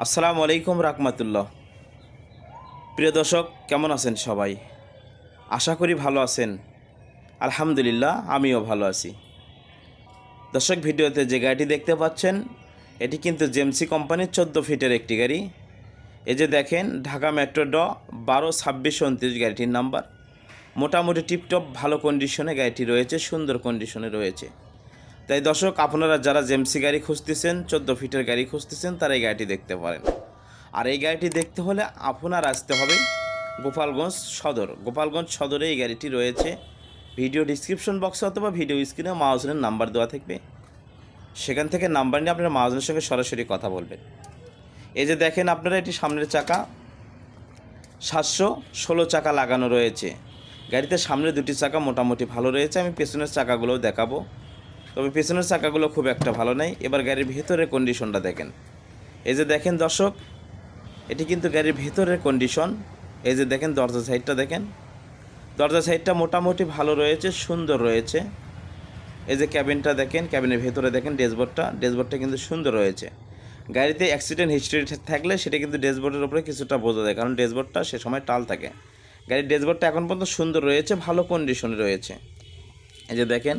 আসসালামু আলাইকুম রাহমাতুল্লাহ। প্রিয় দর্শক, কেমন আছেন সবাই? আশা করি ভালো আছেন। আলহামদুলিল্লাহ, আমিও ভালো আছি। দর্শক, ভিডিওতে যে গাড়িটি দেখতে পাচ্ছেন, এটি কিন্তু জেমসি কোম্পানির চোদ্দ ফিটের একটি গাড়ি। এই যে দেখেন, ঢাকা মেট্রো ড বারো ছাব্বিশ উনত্রিশ গাড়িটির নাম্বার। মোটামুটি টিপটপ ভালো কন্ডিশনে গাড়িটি রয়েছে, সুন্দর কন্ডিশনে রয়েছে। তাই দর্শক, আপনারা যারা জেমসি গাড়ি খুঁজতেছেন, চোদ্দ ফিটের গাড়ি খুঁজতেছেন, তারা এই গাড়িটি দেখতে পারেন। আর এই গাড়িটি দেখতে হলে আপনার আসতে হবে গোপালগঞ্জ সদর। গোপালগঞ্জ সদরে এই গাড়িটি রয়েছে। ভিডিও ডিসক্রিপশন বক্সে অথবা ভিডিও স্ক্রিনে মাহাজনের নাম্বার দেওয়া থাকবে। সেখান থেকে নাম্বার নিয়ে আপনারা মাহাজনের সঙ্গে সরাসরি কথা বলবেন। এই যে দেখেন আপনারা, এটি সামনের চাকা। সাতশো ষোলো চাকা লাগানো রয়েছে। গাড়িতে সামনের দুটি চাকা মোটামুটি ভালো রয়েছে। আমি পেছনের চাকাগুলোও দেখাবো। তবে পেছনের চাকাগুলো খুব একটা ভালো নেই। এবার গাড়ির ভেতরের কন্ডিশনটা দেখেন। এই যে দেখেন দর্শক, এটি কিন্তু গাড়ির ভেতরের কন্ডিশন এই যে দেখেন দরজা সাইডটা দেখেন। দরজা সাইডটা মোটামুটি ভালো রয়েছে, সুন্দর রয়েছে। এই যে ক্যাবিনটা দেখেন ক্যাবিনের ভেতরে দেখেন ড্যাশবোর্ডটা। ড্যাশবোর্ডটা কিন্তু সুন্দর রয়েছে। গাড়িতে অ্যাক্সিডেন্ট হিস্ট্রি থাকলে সেটা কিন্তু ড্যাশবোর্ডের উপরে কিছুটা বোঝা যায়, কারণ ড্যাশবোর্ডটা সে সময় টাল থাকে। গাড়ির ড্যাশবোর্ডটা এখন পর্যন্ত সুন্দর রয়েছে, ভালো কন্ডিশনে রয়েছে। এই যে দেখেন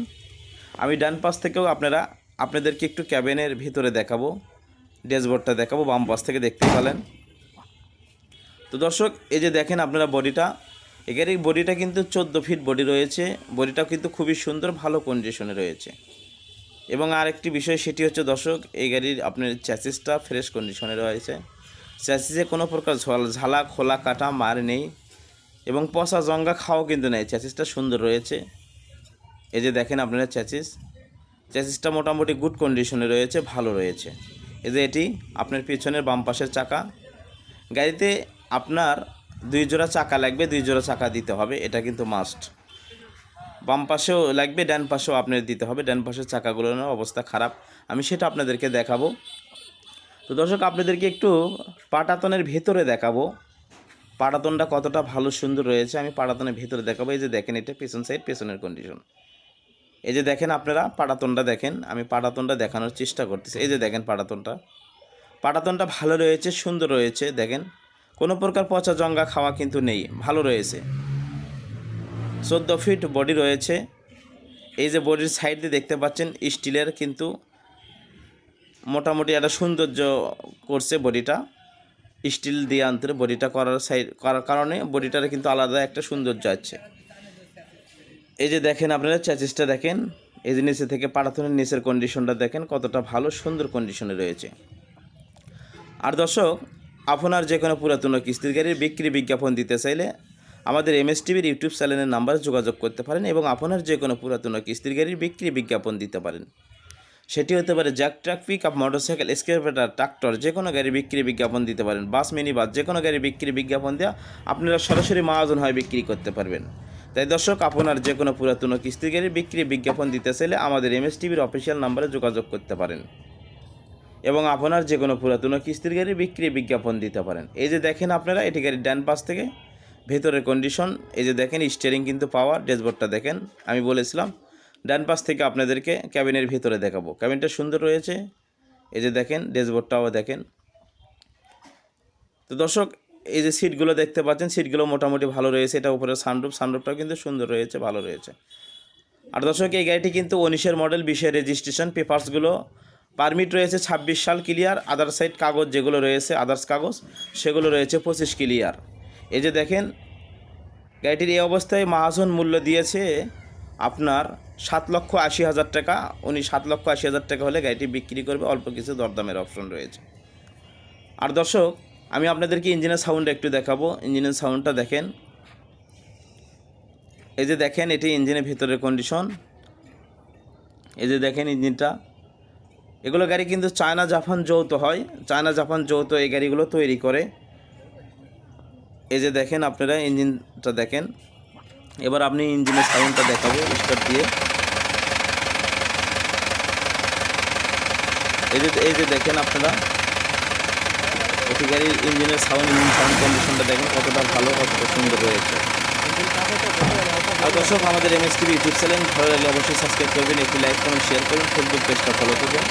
আমি ডান পাশ থেকেও আপনারা, আপনাদেরকে একটু ক্যাবিনের ভিতরে দেখাবো, ড্যাশবোর্ডটা দেখাবো, বাম পাশ থেকে দেখতে পেলেন তো দর্শক, এই যে দেখেন আপনারা বডিটা এই গাড়ির বডিটা কিন্তু চোদ্দ ফিট বডি রয়েছে, বডিটাও কিন্তু খুবই সুন্দর, ভালো কন্ডিশনে রয়েছে। এবং আরেকটি বিষয়, সেটি হচ্ছে দর্শক, এই গাড়ির আপনার চ্যাসিসটা ফ্রেশ কন্ডিশনে রয়েছে। চ্যাসিসে কোনো প্রকার ঝল, ঝালা, খোলা কাটা, মার নেই। এবং পচা জঙ্গা খাওয়াও কিন্তু নেই চ্যাসিসটা সুন্দর রয়েছে। এই যে দেখেন আপনারা চ্যাসিস চ্যাসিসটা মোটামুটি গুড কন্ডিশনে রয়েছে, ভালো রয়েছে। এই যে এটি আপনার পিছনের বাম পাশের চাকা। গাড়িতে আপনার দুই জোড়া চাকা লাগবে, দুই জোড়া চাকা দিতে হবে, এটা কিন্তু মাস্ট বাম পাশেও লাগবে, ডান পাশেও আপনার দিতে হবে, ডান পাশের চাকাগুলোর অবস্থা খারাপ। আমি সেটা আপনাদেরকে দেখাবো। তো দর্শক, আপনাদেরকে একটু পাটাতনের ভেতরে দেখাবো। পাটাতনটা কতটা ভালো সুন্দর রয়েছে, আমি পাটাতনের ভেতরে দেখাবো। এই যে দেখেন, এটা পেছন সাইড পেছনের কন্ডিশন এই যে দেখেন আপনারা পাটাতনটা দেখেন, আমি পাটাতনটা দেখানোর চেষ্টা করতেছি। এই যে দেখেন পাটাতনটা। পাটাতনটা ভালো রয়েছে, সুন্দর রয়েছে, দেখেন। কোনো প্রকার পচা জঙ্গা খাওয়া কিন্তু নেই, ভালো রয়েছে। চোদ্দ ফিট বডি রয়েছে। এই যে বডির সাইড দিয়ে দেখতে পাচ্ছেন, স্টিলের কিন্তু মোটামুটি একটা সৌন্দর্য করছে বডিটা। স্টিল দিয়ে আনতে বডিটা করার সাইড করার কারণে বডিটার কিন্তু আলাদা একটা সৌন্দর্য আছে। এই যে দেখেন আপনারা চ্যাচিসটা দেখেন, এই যে নিচে থেকে পাড়াতনের নিচের কন্ডিশনটা দেখেন, কতটা ভালো, সুন্দর কন্ডিশনে রয়েছে। আর দর্শক, আপনার যে কোনো পুরাতন কিস্তির গাড়ির বিক্রি বিজ্ঞাপন দিতে চাইলে আমাদের এম এস টিভির ইউটিউব চ্যানেলের নাম্বারে যোগাযোগ করতে পারেন এবং আপনার যে কোনো পুরাতন কিস্তির গাড়ির বিক্রি বিজ্ঞাপন দিতে পারেন। সেটি হতে পারে jack truck pick up motorcycle excavator tractor, যে কোনো গাড়ি বিক্রি বিজ্ঞাপন দিতে পারেন। বাস মিনি বাস যে কোনো গাড়ি বিক্রি বিজ্ঞাপন দেওয়া আপনারা সরাসরি মহাজন হয় বিক্রি করতে পারবেন। তাই দর্শক, আপনার যে কোনো পুরাতন কিস্তির গাড়ির বিক্রি বিজ্ঞাপন দিতে চাইলে আমাদের এম এস টিভির অফিসিয়াল নাম্বারে যোগাযোগ করতে পারেন। এবং আপনার যে কোনো পুরাতন কিস্তির গাড়ি বিক্রি বিজ্ঞাপন দিতে পারেন। এই যে দেখেন আপনারা, এটি গাড়ির ডান পাশ থেকে ভেতরের কন্ডিশন এই যে দেখেন স্টিয়ারিং কিন্তু পাওয়ার ড্যাশবোর্ডটা দেখেন। আমি বলেছিলাম, ডান পাশ থেকে আপনাদেরকে ক্যাবিনের ভিতরে দেখাবো। ক্যাবিনটা সুন্দর রয়েছে। এই যে দেখেন ড্যাশবোর্ডটাও দেখেন। তো দর্শক এই যে সিটগুলো দেখতে পাচ্ছেন, সিটগুলো মোটামুটি ভালো রয়েছে। এটা উপরে সানরুফ সানরুফটাও কিন্তু সুন্দর রয়েছে, ভালো রয়েছে। আর দর্শক, এই গাড়িটি কিন্তু উনিশের মডেল বিশের রেজিস্ট্রেশন পেপার্সগুলো পারমিট রয়েছে ছাব্বিশ সাল ক্লিয়ার আদার সাইড কাগজ যেগুলো রয়েছে আদার্স কাগজ, সেগুলো রয়েছে পঁচিশ ক্লিয়ার এই যে দেখেন, গাড়িটির এই অবস্থায় মহাজন মূল্য দিয়েছে আপনার সাত লক্ষ আশি হাজার টাকা। উনি সাত লক্ষ আশি হাজার টাকা হলে গাড়িটি বিক্রি করবে, অল্প কিছু দরদামের অপশন রয়েছে। আর দর্শক আমি আপনাদেরকে ইঞ্জিনের সাউন্ড একটু দেখাবো। ইঞ্জিনের সাউন্ডটা দেখেন। এই যে দেখেন, এটি ইঞ্জিনের ভিতরের কন্ডিশন এই যে দেখেন ইঞ্জিনটা। এগুলো গাড়ি কিন্তু চায়না জাপান যৌথ হয়। চায়না জাপান যৌথ এই গাড়িগুলো তৈরি করে। এই যে দেখেন আপনারা ইঞ্জিনটা দেখেন। এবার আপনি ইঞ্জিনের সাউন্ডটা দেখাবো স্টার্ট দিয়ে। এই যে এই যে দেখেন আপনারা। এটি গাড়ির ইঞ্জিনের সাউন্ড ইঞ্জিন সাউন্ড কন্ডিশনটা দেখেন কতটা ভালো, কতটা সুন্দর রয়েছে। আর দর্শক, আমাদের M S TV YouTube channel ভালো লাগলে অবশ্যই সাবস্ক্রাইব করবেন, একটি লাইক কমেন্ট শেয়ার করুন ফেসবুক পেজটা ফলো করবেন।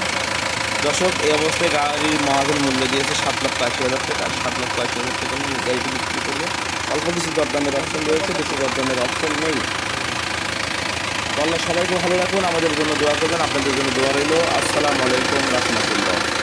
দর্শক, এই অবস্থায় গাড়ির মহাজন মূল্য দিয়েছে সাত লাখ আশি হাজার টাকা। সাত লাখ আশি হাজার টাকা নিয়ে গাড়িটি বিক্রি করবে। অল্প কিছু দরদামের অপশন রয়েছে, বেশি দরদামের অপশন নেই। আল্লাহ সবাইকে ভালো রাখুন, আমাদের জন্য দোয়া করবেন, আপনাদের জন্য দোয়া রইল। আসসালামু আলাইকুম